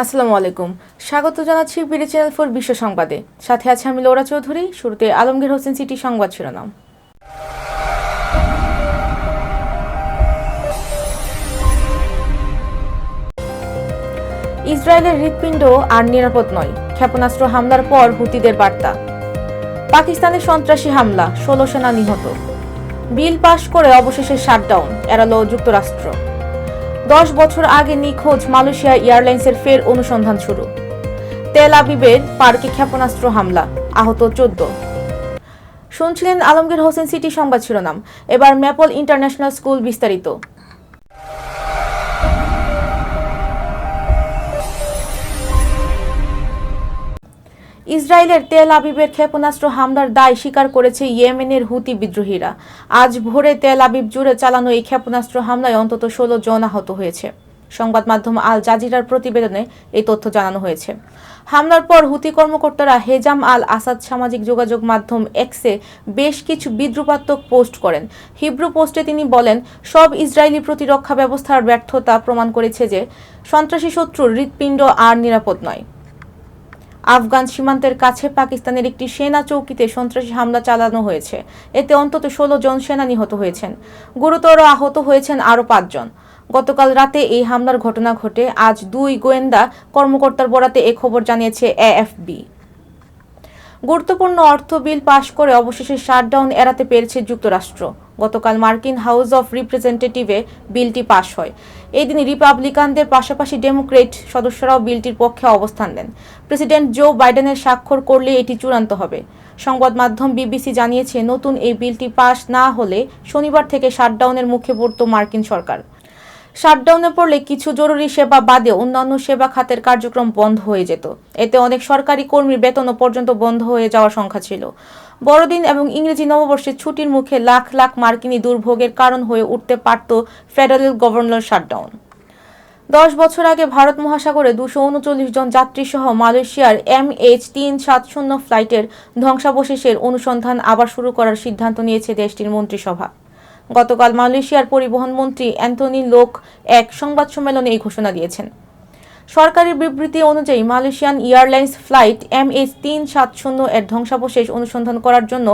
আসসালামু আলাইকুম। স্বাগত জানাচ্ছি বিডি চ্যানেল ফোর বিশ্ব সংবাদে। সাথে আছে আমি লোরা চৌধুরী। শুরুতে আলমগীর হোসেন সিটি সংবাদ শিরোনাম। ইসরায়েলের হৃৎপিণ্ড আর নিরাপদ নয়। ক্ষেপণাস্ত্র হামলার পর হুতিদের বার্তা। পাকিস্তানের সন্ত্রাসী হামলা, ষোলো সেনা নিহত। বিল পাশ করে অবশেষে শাটডাউন, এড়ালো যুক্তরাষ্ট্র। দশ বছর আগে নিখোঁজ মালয়েশিয়া এয়ারলাইন্সের ফের অনুসন্ধান শুরু। তেল আবিবের পার্কে ক্ষেপণাস্ত্র হামলা, আহত চোদ্দ। শুনছিলেন আলমগীর হোসেন সিটি সংবাদ শিরোনাম। এবার ম্যাপল ইন্টারন্যাশনাল স্কুল বিস্তারিত। ইসরায়েলের তেল আবিবের ক্ষেপণাস্ত্র হামলার দায় স্বীকার করেছে ইয়েমেনের হুতি বিদ্রোহীরা। আজ ভোরে তেল আবিব জুড়ে চালানো এই ক্ষেপণাস্ত্র হামলায় অন্তত ষোলো জন আহত হয়েছে। সংবাদ মাধ্যম আল জাজিরার প্রতিবেদনে এই তথ্য জানানো হয়েছে। হামলার পর হুতি কর্মকর্তারা হেজাম আল আসাদ সামাজিক যোগাযোগ মাধ্যম এক্সে বেশ কিছু বিদ্রুপাত্মক পোস্ট করেন। হিব্রু পোস্টে তিনি বলেন, সব ইসরায়েলি প্রতিরক্ষা ব্যবস্থার ব্যর্থতা প্রমাণ করেছে যে সন্ত্রাসী শত্রুর হৃৎপিণ্ড আর নিরাপদ নয়। আফগান সীমান্তের কাছে পাকিস্তানের একটি সেনা চৌকিতে সন্ত্রাসী হামলা চালানো হয়েছে। এতে অন্তত ষোলো জন সেনা নিহত হয়েছেন। গুরুতর আহত হয়েছেন আরও পাঁচজন গতকাল রাতে এই হামলার ঘটনা ঘটে। আজ দুই গোয়েন্দা কর্মকর্তার বরাতে এ খবর জানিয়েছে এএফবি। গুরুত্বপূর্ণ অর্থ বিল পাশ করে অবশেষে শাটডাউন এড়াতে পেরেছে যুক্তরাষ্ট্র। গতকাল মার্কিন হাউস অফ রিপ্রেজেন্টেটিভে বিলটি পাশ হয়। এই দিন রিপাবলিকানদের পাশাপাশি ডেমোক্রেট সদস্যরাও বিলটির পক্ষে অবস্থান দেন প্রেসিডেন্ট জো বাইডেনের স্বাক্ষর করলে এটি চূড়ান্ত হবে। সংবাদ মাধ্যম বিবিসি জানিয়েছে, নতুন এই বিলটি পাশ না হলে শনিবার থেকে শাটডাউনের মুখে পড়ত মার্কিন সরকার। শাটডাউনে পড়লে কিছু জরুরি সেবা বাদে অন্যান্য সেবা খাতের কার্যক্রম বন্ধ হয়ে যেত। এতে অনেক সরকারি কর্মীর বেতনও পর্যন্ত বন্ধ হয়ে যাওয়ার সংখ্যা ছিল। বড়দিন এবং ইংরেজি নববর্ষের ছুটির মুখে লাখ লাখ মার্কিনী দুর্ভোগের কারণ হয়ে উঠতে পারত ফেডারেল গভর্নর শাটডাউন। দশ বছর আগে ভারত মহাসাগরে দুশো উনচল্লিশ জন যাত্রী সহ মালয়েশিয়ার এম এইচ তিন সাত শূন্য ফ্লাইটের ধ্বংসাবশেষের অনুসন্ধান আবার শুরু করার সিদ্ধান্ত নিয়েছে দেশটির মন্ত্রিসভা। গতকাল মালয়েশিয়ার পরিবহন মন্ত্রী অ্যান্থনি লোক এক সংবাদ সম্মেলনে এই ঘোষণা দিয়েছেন। সরকারি বিবৃতি অনুযায়ী Malaysian airlines flight M H তিন সাত শূন্য এর ধ্বংসাবশেষ অনুসন্ধান করার জন্য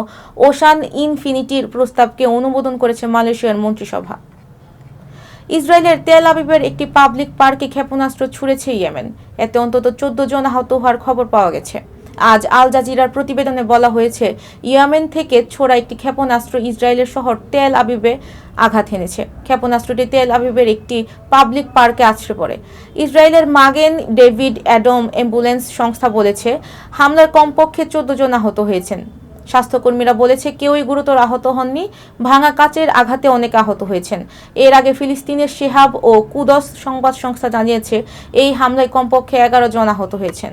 ওশান ইনফিনিটির প্রস্তাবকে অনুমোদন করেছে মালয়েশিয়ার মন্ত্রিসভা। ইসরায়েলের তেল আবিবের একটি পাবলিক পার্কে ক্ষেপণাস্ত্র ছুড়েছে ইয়েমেন। এতে অন্তত চোদ্দ জন আহত হওয়ার খবর পাওয়া গেছে। আজ আল জাজিরার প্রতিবেদনে বলা হয়েছে, ইয়েমেন থেকে ছোড়া একটি ক্ষেপণাস্ত্র ইসরায়েলের শহর তেল আবিবে আঘাত হেনেছে ক্ষেপণাস্ত্রটি তেল আবিবের একটি পাবলিক পার্কে আছড়ে পড়ে। ইসরায়েলের মাগেন ডেভিড অ্যাডম অ্যাম্বুলেন্স সংস্থা বলেছে, হামলার কমপক্ষে চোদ্দ জন আহত হয়েছেন। স্বাস্থ্যকর্মীরা বলেছে, কেউই গুরুতর আহত হননি, ভাঙা কাচের আঘাতে অনেক আহত হয়েছেন। এর আগে ফিলিস্তিনের শেহাব ও কুদস সংবাদ সংস্থা জানিয়েছে, এই হামলায় কমপক্ষে এগারো জন আহত হয়েছেন।